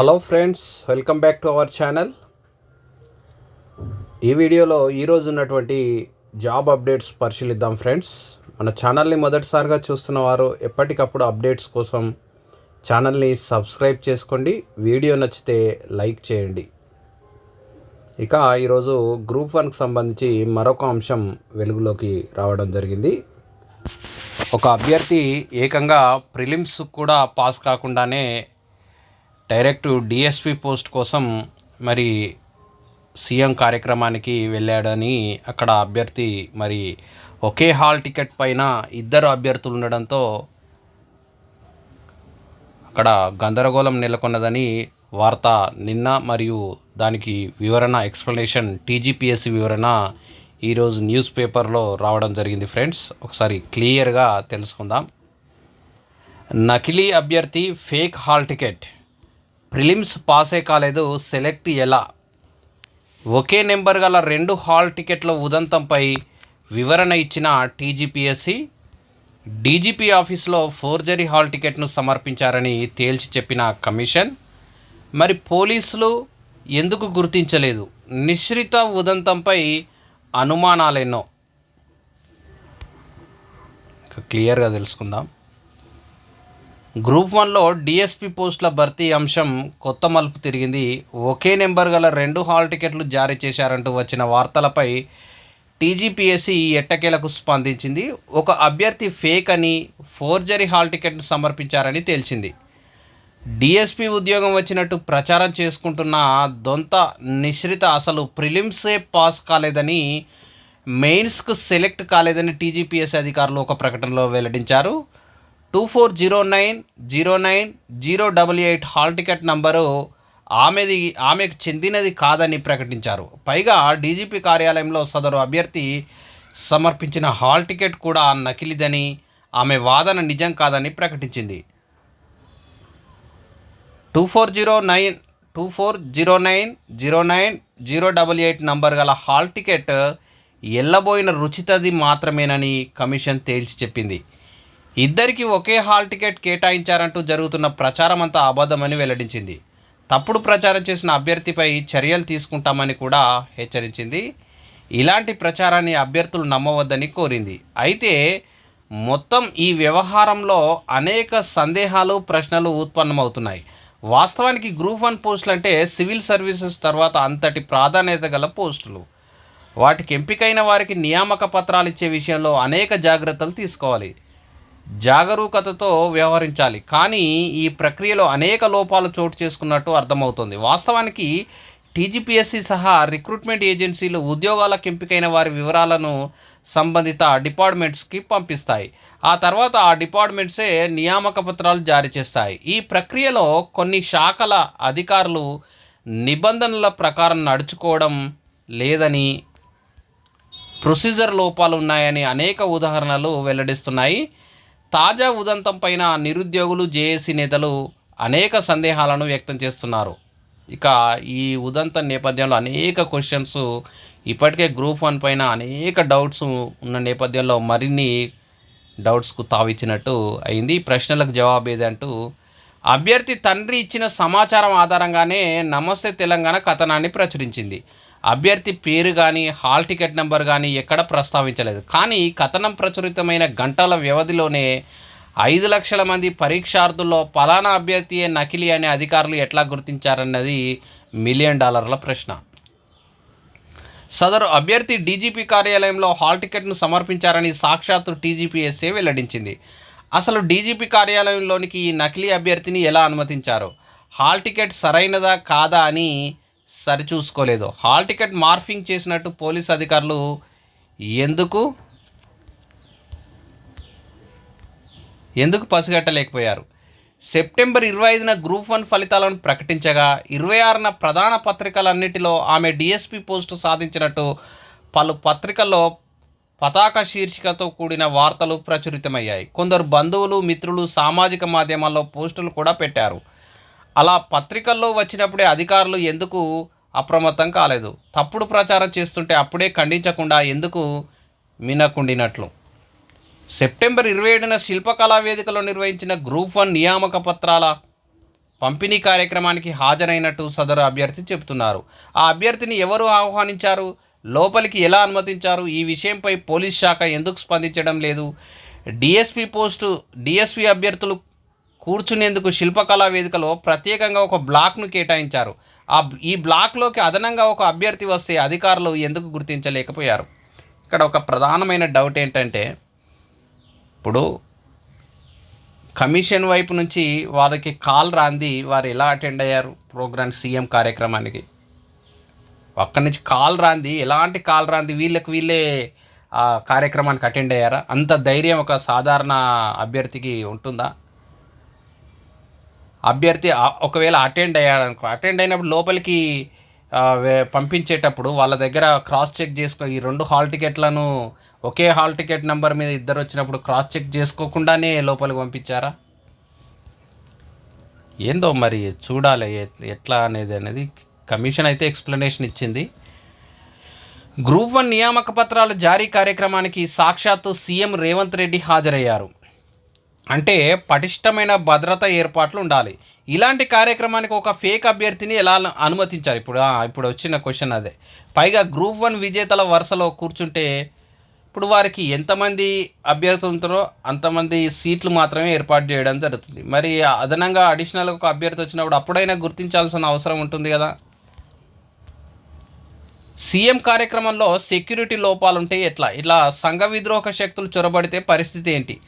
Hello friends welcome back to our channel. ఈ వీడియోలో ఈరోజు ఉన్నటువంటి జాబ్ అప్డేట్స్ పరిశీలిద్దాం ఫ్రెండ్స్. మన ఛానల్ని మొదటిసారిగా చూస్తున్న వారు ఎప్పటికప్పుడు అప్డేట్స్ కోసం ఛానల్ని సబ్స్క్రైబ్ చేసుకోండి. వీడియో నచ్చితే లైక్ చేయండి. ఇక ఈరోజు గ్రూప్ వన్కి సంబంధించి మరొక అంశం వెలుగులోకి రావడం జరిగింది. ఒక అభ్యర్థి ఏకంగా ప్రిలిమ్స్ కూడా పాస్ కాకుండానే డైరెక్ట్ డిఎస్పి పోస్ట్ కోసం మరి సీఎం కార్యక్రమానికి వెళ్ళాడని అక్కడ అభ్యర్థి మరి ఒకే హాల్ టికెట్ పైన ఇద్దరు అభ్యర్థులు ఉండడంతో అక్కడ గందరగోళం నెలకొన్నదని వార్త నిన్న మరియు దానికి వివరణ ఎక్స్ప్లెనేషన్ టీజీపీఎస్సీ వివరణ ఈరోజు న్యూస్ పేపర్లో రావడం జరిగింది ఫ్రెండ్స్. ఒకసారి క్లియర్గా తెలుసుకుందాం. నకిలీ అభ్యర్థి ఫేక్ హాల్ టికెట్. ప్రిలిమ్స్ పాసే కాలేదు సెలెక్ట్ ఎలా? ఒకే నెంబర్ గల రెండు హాల్ టికెట్ల ఉదంతంపై వివరణ ఇచ్చిన టీజీపీఎస్సి డీజీపీ ఆఫీస్లో ఫోర్జరీ హాల్ టికెట్ను సమర్పించారని తేల్చి చెప్పిన కమిషన్ మరి పోలీసులు ఎందుకు గుర్తించలేదు? నిశ్రిత ఉదంతంపై అనుమానాలెన్నో. క్లియర్గా తెలుసుకుందాం. గ్రూప్ వన్లో డిఎస్పి పోస్టుల భర్తీ అంశం కొత్త మలుపు తిరిగింది. ఒకే నెంబర్ గల రెండు హాల్ టికెట్లు జారీ చేశారంటూ వచ్చిన వార్తలపై టీజీపీఎస్సీ ఎట్టకేలకు స్పందించింది. ఒక అభ్యర్థి ఫేక్ అని ఫోర్జరీ హాల్ టికెట్ను సమర్పించారని తేల్చింది. డిఎస్పి ఉద్యోగం వచ్చినట్టు ప్రచారం చేసుకుంటున్న దొంత నిశ్రిత అసలు ప్రిలిమ్సే పాస్ కాలేదని మెయిన్స్కు సెలెక్ట్ కాలేదని టీజీపీఎస్ అధికారులు ఒక ప్రకటనలో వెల్లడించారు. Two four zero nine zero nine zero double eight hall ticket number ఆమెది ఆమెకు చెందినది కాదని ప్రకటించారు. పైగా డీజీపీ కార్యాలయంలో సదరు అభ్యర్థి సమర్పించిన హాల్ టికెట్ కూడా నకిలీదని ఆమె వాదన నిజం కాదని ప్రకటించింది. Two four zero nine two four zero nine zero nine zero double eight number గల హాల్ టికెట్ ఎల్లబోయిన రుచితది మాత్రమేనని కమిషన్ తేల్చి చెప్పింది. ఇద్దరికి ఒకే హాల్ టికెట్ కేటాయించారంటూ జరుగుతున్న ప్రచారం అంతా అబద్ధమని వెల్లడించింది. తప్పుడు ప్రచారం చేసిన అభ్యర్థిపై చర్యలు తీసుకుంటామని కూడా హెచ్చరించింది. ఇలాంటి ప్రచారాన్ని అభ్యర్థులు నమ్మవద్దని కోరింది. అయితే మొత్తం ఈ వ్యవహారంలో అనేక సందేహాలు ప్రశ్నలు ఉత్పన్నమవుతున్నాయి. వాస్తవానికి గ్రూప్ వన్ పోస్టులు అంటే సివిల్ సర్వీసెస్ తర్వాత అంతటి ప్రాధాన్యత గల పోస్టులు. వాటికి ఎంపికైన వారికి నియామక పత్రాలు ఇచ్చే విషయంలో అనేక జాగ్రత్తలు తీసుకోవాలి. జాగరూకతతో వ్యవహరించాలి. కానీ ఈ ప్రక్రియలో అనేక లోపాలు చోటు చేసుకున్నట్టు అర్థమవుతుంది. వాస్తవానికి టీజీపీఎస్సీ సహా రిక్రూట్మెంట్ ఏజెన్సీలు ఉద్యోగాలకు ఎంపికైన వారి వివరాలను సంబంధిత డిపార్ట్మెంట్స్కి పంపిస్తాయి. ఆ తర్వాత ఆ డిపార్ట్మెంట్సే నియామక పత్రాలు జారీ చేస్తాయి. ఈ ప్రక్రియలో కొన్ని శాఖల అధికారులు నిబంధనల ప్రకారం నడుచుకోవడం లేదని ప్రొసీజర్ లోపాలు ఉన్నాయని అనేక ఉదాహరణలు వెల్లడిస్తున్నాయి. తాజా ఉదంతం పైన నిరుద్యోగులు జేఏసీ నేతలు అనేక సందేహాలను వ్యక్తం చేస్తున్నారు. ఇక ఈ ఉదంతం నేపథ్యంలో అనేక క్వశ్చన్స్ ఇప్పటికే గ్రూప్ వన్ పైన అనేక డౌట్స్ ఉన్న నేపథ్యంలో మరిన్ని డౌట్స్కు తావిచ్చినట్టు అయింది. ప్రశ్నలకు జవాబు ఏదంటూ అభ్యర్థి తండ్రి ఇచ్చిన సమాచారం ఆధారంగానే నమస్తే తెలంగాణ కథనాన్ని ప్రచురించింది. అభ్యర్థి పేరు కానీ హాల్ టికెట్ నెంబర్ కానీ ఎక్కడ ప్రస్తావించలేదు. కానీ కథనం ప్రచురితమైన గంటల వ్యవధిలోనే ఐదు లక్షల మంది పరీక్షార్థుల్లో పలానా అభ్యర్థియే నకిలీ అనే అధికారులు ఎట్లా గుర్తించారన్నది మిలియన్ డాలర్ల ప్రశ్న. సదరు అభ్యర్థి డీజీపీ కార్యాలయంలో హాల్ టికెట్ను సమర్పించారని సాక్షాత్తు టీజీపీఎస్ఏ వెల్లడించింది. అసలు డీజీపీ కార్యాలయంలోనికి ఈ నకిలీ అభ్యర్థిని ఎలా అనుమతించారు? హాల్ టికెట్ సరైనదా కాదా అని సరిచూసుకోలేదు. హాల్ టికెట్ మార్ఫింగ్ చేసినట్టు పోలీస్ అధికారులు ఎందుకు? ఎందుకు పసిగట్టలేకపోయారు? సెప్టెంబర్ ఇరవై ఐదున గ్రూప్ వన్ ఫలితాలను ప్రకటించగా ఇరవై ఆరున ప్రధాన పత్రికలన్నిటిలో ఆమె డిఎస్పి పోస్టు సాధించినట్టు పలు పత్రికల్లో పతాక శీర్షికతో కూడిన వార్తలు ప్రచురితమయ్యాయి. కొందరు బంధువులు మిత్రులు సామాజిక మాధ్యమాల్లో పోస్టులు కూడా పెట్టారు. అలా పత్రికల్లో వచ్చినప్పుడే అధికారులు ఎందుకు అప్రమత్తం కాలేదు? తప్పుడు ప్రచారం చేస్తుంటే అప్పుడే ఖండించకుండా ఎందుకు మినకుండినట్లు సెప్టెంబర్ ఇరవై ఏడున శిల్పకళా వేదికలో నిర్వహించిన గ్రూప్ వన్ నియామక పత్రాల పంపిణీ కార్యక్రమానికి హాజరైనట్టు సదరు అభ్యర్థి చెబుతున్నారు. ఆ అభ్యర్థిని ఎవరు ఆహ్వానించారు? లోపలికి ఎలా అనుమతించారు? ఈ విషయంపై పోలీస్ శాఖ ఎందుకు స్పందించడం లేదు? డిఎస్పి పోస్టు డిఎస్పి అభ్యర్థులు కూర్చునేందుకు శిల్పకళా వేదికలో ప్రత్యేకంగా ఒక బ్లాక్ను కేటాయించారు. ఆ ఈ బ్లాక్లోకి అదనంగా ఒక అభ్యర్థి వస్తే అధికారులు ఎందుకు గుర్తించలేకపోయారు? ఇక్కడ ఒక ప్రధానమైన డౌట్ ఏంటంటే ఇప్పుడు కమిషన్ వైపు నుంచి వారికి కాల్ రాంది వారు ఎలా అటెండ్ అయ్యారు ప్రోగ్రామ్ సీఎం కార్యక్రమానికి? అక్కడి నుంచి కాల్ రాంది ఎలాంటి కాల్ రాంది వీళ్ళకి వీళ్ళే ఆ కార్యక్రమానికి అటెండ్ అయ్యారా? అంత ధైర్యం ఒక సాధారణ అభ్యర్థికి ఉంటుందా? అభ్యర్థి ఒకవేళ అటెండ్ అయ్యాడు అనుకో అటెండ్ అయినప్పుడు లోపలికి పంపించేటప్పుడు వాళ్ళ దగ్గర క్రాస్ చెక్ చేసుకో ఈ రెండు హాల్ టికెట్లను ఒకే హాల్ టికెట్ నెంబర్ మీద ఇద్దరు వచ్చినప్పుడు క్రాస్ చెక్ చేసుకోకుండానే లోపలికి పంపించారా? ఏందో మరి చూడాలి ఎట్లా అనేది అనేది కమిషన్ అయితే ఎక్స్ప్లెనేషన్ ఇచ్చింది. గ్రూప్ వన్ నియామక పత్రాల జారీ కార్యక్రమానికి సాక్షాత్తు సీఎం రేవంత్ రెడ్డి హాజరయ్యారు. అంటే పటిష్టమైన భద్రత ఏర్పాట్లు ఉండాలి. ఇలాంటి కార్యక్రమానికి ఒక ఫేక్ అభ్యర్థిని ఎలా అనుమతించారు? ఇప్పుడు ఇప్పుడు వచ్చిన క్వశ్చన్ అదే. పైగా గ్రూప్ వన్ విజేతల వరుసలో కూర్చుంటే ఇప్పుడు వారికి ఎంతమంది అభ్యర్థులు ఉంటారో అంతమంది సీట్లు మాత్రమే ఏర్పాటు చేయడం జరుగుతుంది. మరి అదనంగా అడిషనల్గా ఒక అభ్యర్థి వచ్చినప్పుడు అప్పుడైనా గుర్తించాల్సిన అవసరం ఉంటుంది కదా? సీఎం కార్యక్రమంలో సెక్యూరిటీ లోపాలుంటే ఎట్లా? ఇట్లా సంఘ విద్రోహ శక్తులు చొరబడితే పరిస్థితి ఏంటి?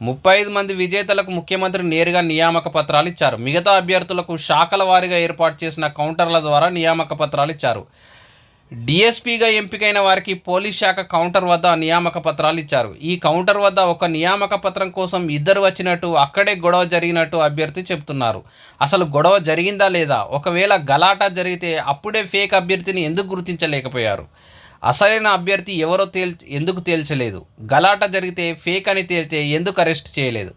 ముప్పై ఐదు మంది విజేతలకు ముఖ్యమంత్రి నేరుగా నియామక పత్రాలు ఇచ్చారు. మిగతా అభ్యర్థులకు శాఖల వారీగా ఏర్పాటు చేసిన కౌంటర్ల ద్వారా నియామక పత్రాలు ఇచ్చారు. డిఎస్పీగా ఎంపికైన వారికి పోలీస్ శాఖ కౌంటర్ వద్ద నియామక పత్రాలు ఇచ్చారు. ఈ కౌంటర్ వద్ద ఒక నియామక పత్రం కోసం ఇద్దరు వచ్చినట్టు అక్కడే గొడవ జరిగినట్టు అభ్యర్థి చెప్తున్నారు అసలు గొడవ జరిగిందా లేదా? ఒకవేళ గలాటా జరిగితే అప్పుడే ఫేక్ అభ్యర్థిని ఎందుకు గుర్తించలేకపోయారు? అసలైన అభ్యర్థి ఎవరో తేల్ ఎందుకు తేల్చలేదు? గలాట జరిగితే ఫేక్ అని తేలితే ఎందుకు అరెస్ట్ చేయలేదు?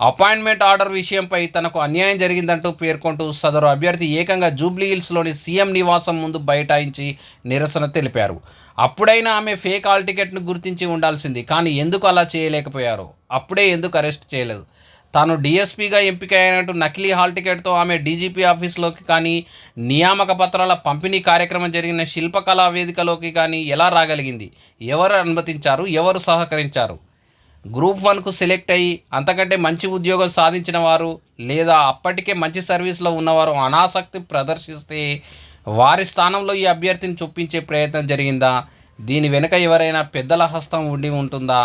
అపాయింట్మెంట్ ఆర్డర్ విషయంపై తనకు అన్యాయం జరిగిందంటూ పేర్కొంటూ సదరు అభ్యర్థి ఏకంగా జూబ్లీ హిల్స్లోని సీఎం నివాసం ముందు బైఠాయించి నిరసన తెలిపారు. అప్పుడైనా ఆమె ఫేక్ ఆల్ టికెట్ను గుర్తించి ఉండాల్సింది కానీ ఎందుకు అలా చేయలేకపోయారు? అప్పుడే ఎందుకు అరెస్ట్ చేయలేదు? తాను డీఎస్పీగా ఎంపిక అయినట్టు నకిలీ హాల్ టికెట్తో ఆమె డీజీపీ ఆఫీస్లోకి కానీ నియామక పత్రాల పంపిణీ కార్యక్రమం జరిగిన శిల్పకళా వేదికలోకి కానీ ఎలా రాగలిగింది? ఎవరు అనుమతించారు? ఎవరు సహకరించారు? గ్రూప్ వన్కు సెలెక్ట్ అయ్యి అంతకంటే మంచి ఉద్యోగం సాధించిన వారు లేదా అప్పటికే మంచి సర్వీస్లో ఉన్నవారు అనాసక్తి ప్రదర్శిస్తే వారి స్థానంలో ఈ అభ్యర్థిని చొప్పించే ప్రయత్నం జరిగిందా? దీని వెనుక ఎవరైనా పెద్దల హస్తం ఉండి ఉంటుందా?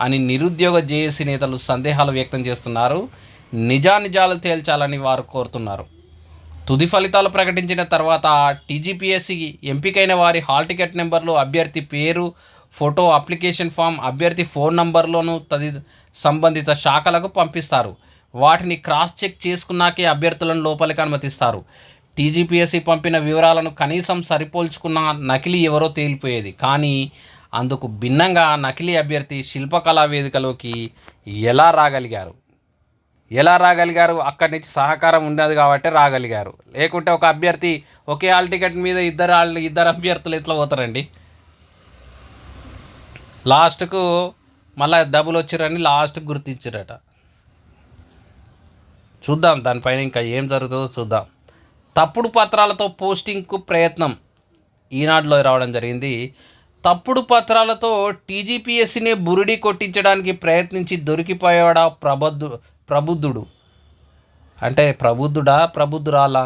అని నిరుద్యోగ జేఏసీ నేతలు సందేహాలు వ్యక్తం చేస్తున్నారు. నిజానిజాలు తేల్చాలని వారు కోరుతున్నారు. తుది ఫలితాలు ప్రకటించిన తర్వాత టీజీపీఎస్సి ఎంపికైన వారి హాల్ టికెట్ నెంబర్లు అభ్యర్థి పేరు ఫోటో అప్లికేషన్ ఫామ్ అభ్యర్థి ఫోన్ నంబర్లోను తది సంబంధిత శాఖలకు పంపిస్తారు. వాటిని క్రాస్ చెక్ చేసుకున్నాకే అభ్యర్థులను లోపలికి అనుమతిస్తారు. టీజీపీఎస్సీ పంపిన వివరాలను కనీసం సరిపోల్చుకున్న నకిలీ ఎవరో తేలిపోయేది. కానీ అందుకు భిన్నంగా నకిలీ అభ్యర్థి శిల్పకళా వేదికలోకి ఎలా రాగలిగారు? ఎలా రాగలిగారు? అక్కడి నుంచి సహకారం ఉన్నది కాబట్టి రాగలిగారు. లేకుంటే ఒక అభ్యర్థి ఒకే హాల్ టికెట్ మీద ఇద్దరు వాళ్ళు ఇద్దరు అభ్యర్థులు ఎట్లా పోతారండి? లాస్ట్కు మళ్ళీ డబ్బులు వచ్చిరని లాస్ట్ గుర్తించారట. చూద్దాం దానిపైన ఇంకా ఏం జరుగుతుందో చూద్దాం. తప్పుడు పత్రాలతో పోస్టింగ్కు ప్రయత్నం ఈనాడులో రావడం జరిగింది. తప్పుడు పత్రాలతో టీజీపీఎస్సీని బురిడి కొట్టించడానికి ప్రయత్నించి దొరికిపోయాడా ప్రబుద్ధు ప్రబుద్ధుడు? అంటే ప్రబుద్ధుడా ప్రబుద్ధురాలా?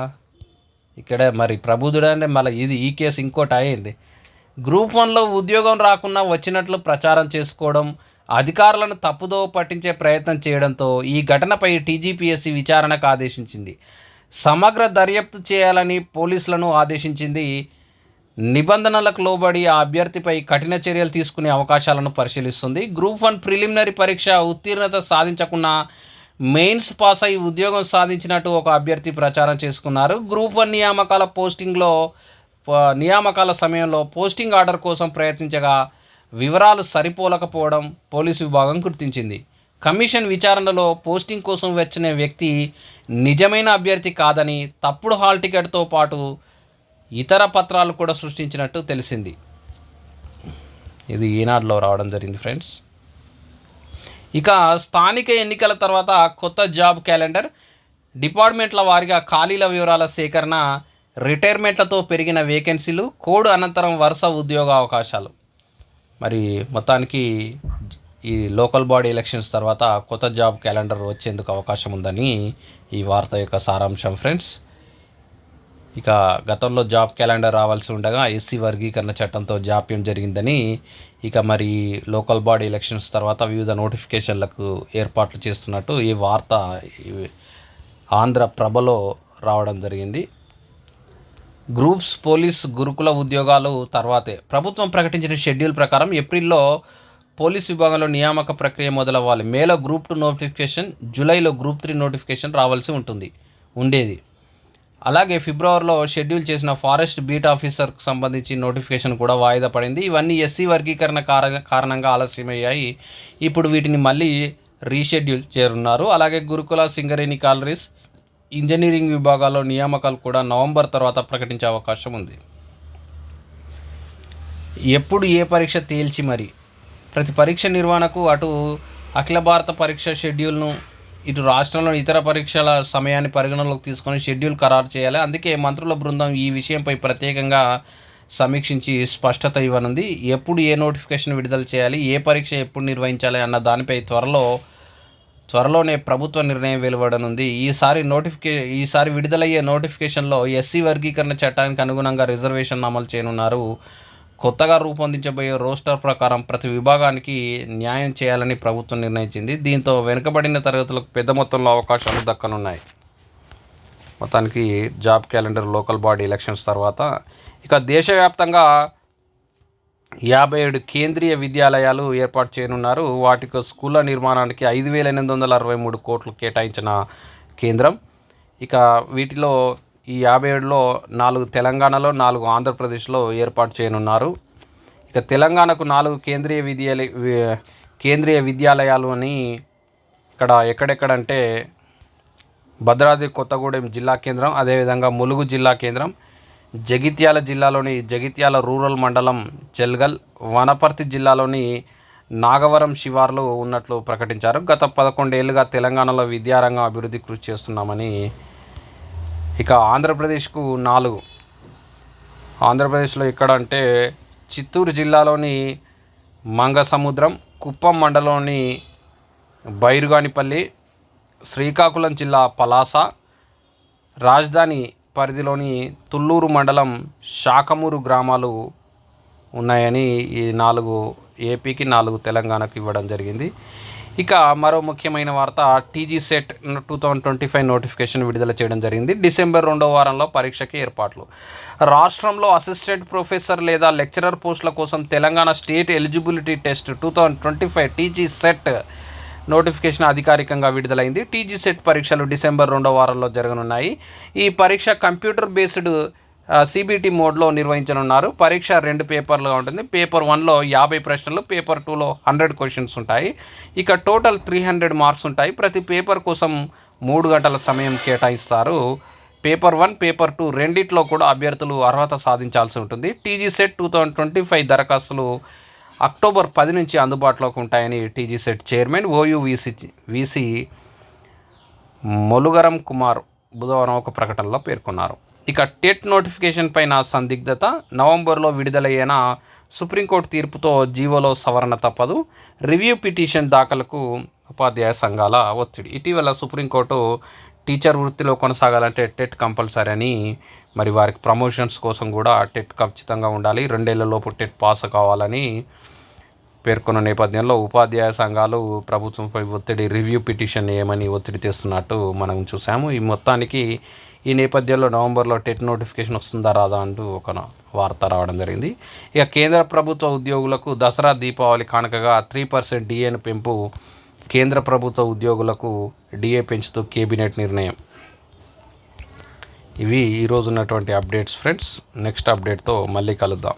ఇక్కడ మరి ప్రబుద్ధుడా అంటే మళ్ళీ ఇది ఈ కేసు ఇంకోటి అయింది గ్రూప్ వన్లో ఉద్యోగం రాకుండా వచ్చినట్లు ప్రచారం చేసుకోవడం అధికారులను తప్పుదోవ పట్టించే ప్రయత్నం చేయడంతో ఈ ఘటనపై టీజీపీఎస్సీ విచారణకు ఆదేశించింది. సమగ్ర దర్యాప్తు చేయాలని పోలీసులను ఆదేశించింది నిబంధనలకు లోబడి ఆ అభ్యర్థిపై కఠిన చర్యలు తీసుకునే అవకాశాలను పరిశీలిస్తుంది. గ్రూప్ వన్ ప్రిలిమినరీ పరీక్ష ఉత్తీర్ణత సాధించకుండా మెయిన్స్ పాస్ అయి ఉద్యోగం సాధించినట్టు ఒక అభ్యర్థి ప్రచారం చేసుకున్నారు. గ్రూప్ వన్ నియామకాల పోస్టింగ్లో ప- నియామకాల సమయంలో పోస్టింగ్ ఆర్డర్ కోసం ప్రయత్నించగా వివరాలు సరిపోలకపోవడం పోలీసు విభాగం గుర్తించింది. కమిషన్ విచారణలో పోస్టింగ్ కోసం వచ్చిన వ్యక్తి నిజమైన అభ్యర్థి కాదని తప్పుడు హాల్ టికెట్తో పాటు ఇతర పత్రాలు కూడా సృష్టించినట్టు తెలిసింది. ఇది ఈనాడులో రావడం జరిగింది ఫ్రెండ్స్. ఇక స్థానిక ఎన్నికల తర్వాత కొత్త జాబ్ క్యాలెండర్ డిపార్ట్మెంట్ల వారిగా ఖాళీల వివరాల సేకరణ రిటైర్మెంట్లతో పెరిగిన వేకెన్సీలు కోడ్ అనంతరం వరుస ఉద్యోగ అవకాశాలు. మరి మొత్తానికి ఈ లోకల్ బాడీ ఎలక్షన్స్ తర్వాత కొత్త జాబ్ క్యాలెండర్ వచ్చేందుకు అవకాశం ఉందని ఈ వార్త యొక్క సారాంశం ఫ్రెండ్స్. ఇక గతంలో జాబ్ క్యాలెండర్ రావాల్సి ఉండగా ఎస్సీ వర్గీకరణ చట్టంతో జాప్యం జరిగిందని ఇక మరి లోకల్ బాడీ ఎలక్షన్స్ తర్వాత వివిధ నోటిఫికేషన్లకు ఏర్పాట్లు చేస్తున్నట్టు ఈ వార్త ఆంధ్ర ప్రభలో రావడం జరిగింది. గ్రూప్స్ పోలీస్ గురుకుల ఉద్యోగాలు తర్వాతే. ప్రభుత్వం ప్రకటించిన షెడ్యూల్ ప్రకారం ఏప్రిల్లో పోలీస్ విభాగంలో నియామక ప్రక్రియ మొదలవ్వాలి. మేలో గ్రూప్ టూ నోటిఫికేషన్ జూలైలో గ్రూప్ త్రీ నోటిఫికేషన్ రావాల్సి ఉంటుంది ఉండేది. అలాగే ఫిబ్రవరిలో షెడ్యూల్ చేసిన ఫారెస్ట్ బీట్ ఆఫీసర్కు సంబంధించి నోటిఫికేషన్ కూడా వాయిదా పడింది. ఇవన్నీ ఎస్సీ వర్గీకరణ కార కారణంగా ఆలస్యమయ్యాయి. ఇప్పుడు వీటిని మళ్ళీ రీషెడ్యూల్ చేరున్నారు. అలాగే గురుకుల సింగరేణి కాలరీస్ ఇంజనీరింగ్ విభాగాల్లో నియామకాలు కూడా నవంబర్ తర్వాత ప్రకటించే అవకాశం ఉంది. ఎప్పుడు ఏ పరీక్ష తేల్చి మరి? ప్రతి పరీక్ష నిర్వహణకు అటు అఖిల భారత పరీక్ష షెడ్యూల్ను ఇటు రాష్ట్రంలో ఇతర పరీక్షల సమయాన్ని పరిగణలోకి తీసుకొని షెడ్యూల్ ఖరారు చేయాలి. అందుకే మంత్రుల బృందం ఈ విషయంపై ప్రత్యేకంగా సమీక్షించి స్పష్టత ఇవ్వనుంది. ఎప్పుడు ఏ నోటిఫికేషన్ విడుదల చేయాలి ఏ పరీక్ష ఎప్పుడు నిర్వహించాలి అన్న దానిపై త్వరలో త్వరలోనే ప్రభుత్వ నిర్ణయం వెలువడనుంది. ఈసారి నోటిఫికే ఈసారి విడుదలయ్యే నోటిఫికేషన్లో ఎస్సీ వర్గీకరణ చట్టానికి అనుగుణంగా రిజర్వేషన్ అమలు చేయనున్నారు కొత్తగా రూపొందించబోయే రోస్టర్ ప్రకారం ప్రతి విభాగానికి న్యాయం చేయాలని ప్రభుత్వం నిర్ణయించింది. దీంతో వెనుకబడిన తరగతులకు పెద్ద మొత్తంలో అవకాశాలు దక్కనున్నాయి. మొత్తానికి job calendar local body elections తర్వాత ఇక దేశవ్యాప్తంగా యాభై ఏడు కేంద్రీయ విద్యాలయాలు ఏర్పాటు చేయనున్నారు. వాటికి స్కూళ్ళ నిర్మాణానికి ఐదు వేల ఎనిమిది వందల అరవై మూడు కోట్లు కేటాయించిన కేంద్రం. ఇక వీటిలో ఈ యాభై ఏడులో నాలుగు తెలంగాణలో నాలుగు ఆంధ్రప్రదేశ్లో ఏర్పాటు చేయనున్నారు. ఇక తెలంగాణకు నాలుగు కేంద్రీయ విద్యాలయ కేంద్రీయ విద్యాలయాలు అని ఇక్కడ ఎక్కడెక్కడంటే భద్రాద్రి కొత్తగూడెం జిల్లా కేంద్రం అదేవిధంగా ములుగు జిల్లా కేంద్రం జగిత్యాల జిల్లాలోని జగిత్యాల రూరల్ మండలం చెల్గల్ వనపర్తి జిల్లాలోని నాగవరం శివార్లు ఉన్నట్లు ప్రకటించారు. గత పదకొండేళ్ళుగా తెలంగాణలో విద్యారంగం అభివృద్ధి కృషి చేస్తున్నామని ఇక ఆంధ్రప్రదేశ్కు నాలుగు. ఆంధ్రప్రదేశ్లో ఎక్కడ అంటే చిత్తూరు జిల్లాలోని మంగసముద్రం కుప్పం మండలంలోని బైరుగానిపల్లి శ్రీకాకుళం జిల్లా పలాస రాజధాని పరిధిలోని తుళ్ళూరు మండలం శాఖమూరు గ్రామాలు ఉన్నాయని ఈ నాలుగు ఏపీకి నాలుగు తెలంగాణకు ఇవ్వడం జరిగింది. ఇక మరో ముఖ్యమైన వార్త TG SET two thousand twenty five notification విడుదల చేయడం జరిగింది. డిసెంబర్ రెండో వారంలో పరీక్షకి ఏర్పాట్లు. రాష్ట్రంలో అసిస్టెంట్ ప్రొఫెసర్ లేదా లెక్చరర్ పోస్టుల కోసం Telangana state eligibility test two thousand twenty five TG SET notification అధికారికంగా విడుదలైంది. టీజీ సెట్ పరీక్షలు డిసెంబర్ రెండో వారంలో జరగనున్నాయి. ఈ పరీక్ష కంప్యూటర్ బేస్డ్ సిబిటి మోడ్లో నిర్వహించనున్నారు. పరీక్ష రెండు పేపర్లుగా ఉంటుంది. పేపర్ వన్లో యాభై ప్రశ్నలు పేపర్ టూలో హండ్రెడ్ క్వశ్చన్స్ ఉంటాయి. ఇక టోటల్ త్రీ హండ్రెడ్ మార్క్స్ ఉంటాయి. ప్రతి పేపర్ కోసం మూడు గంటల సమయం కేటాయిస్తారు. పేపర్ వన్ పేపర్ టూ రెండిట్లో కూడా అభ్యర్థులు అర్హత సాధించాల్సి ఉంటుంది. TG SET two thousand twenty five దరఖాస్తులు అక్టోబర్ పది నుంచి అందుబాటులోకి ఉంటాయని TG SET chairman OU VC VC Molugaram Kumar బుధవారం ఒక ప్రకటనలో పేర్కొన్నారు. ఇక టెట్ నోటిఫికేషన్ పైన సందిగ్ధత నవంబర్లో విడుదలయ్యేన సుప్రీంకోర్టు తీర్పుతో జీవోలో సవరణ తప్పదు. రివ్యూ పిటిషన్ దాఖలకు ఉపాధ్యాయ సంఘాల ఒత్తిడి. ఇటీవల సుప్రీంకోర్టు టీచర్ వృత్తిలో కొనసాగాలంటే టెట్ కంపల్సరీ అని మరి వారికి ప్రమోషన్స్ కోసం కూడా టెట్ ఖచ్చితంగా ఉండాలి. రెండేళ్ళలోపు టెట్ పాస్ కావాలని పేర్కొన్న నేపథ్యంలో ఉపాధ్యాయ సంఘాలు ప్రభుత్వంపై ఒత్తిడి రివ్యూ పిటిషన్ ఏమని ఒత్తిడి తెస్తున్నట్టు మనం చూసాము ఈ మొత్తానికి ఈ నేపథ్యంలో నవంబర్లో టెట్ నోటిఫికేషన్ వస్తుందా రాదా అంటూ ఒక వార్త రావడం జరిగింది. ఇక కేంద్ర ప్రభుత్వ ఉద్యోగులకు దసరా దీపావళి కానుకగా త్రీ పర్సెంట్ డిఏను పెంపు కేంద్ర ప్రభుత్వ ఉద్యోగులకు డిఏ పెంచుతూ కేబినెట్ నిర్ణయం. ఇవి ఈరోజు ఉన్నటువంటి అప్డేట్స్ ఫ్రెండ్స్. నెక్స్ట్ అప్డేట్తో మళ్ళీ కలుద్దాం.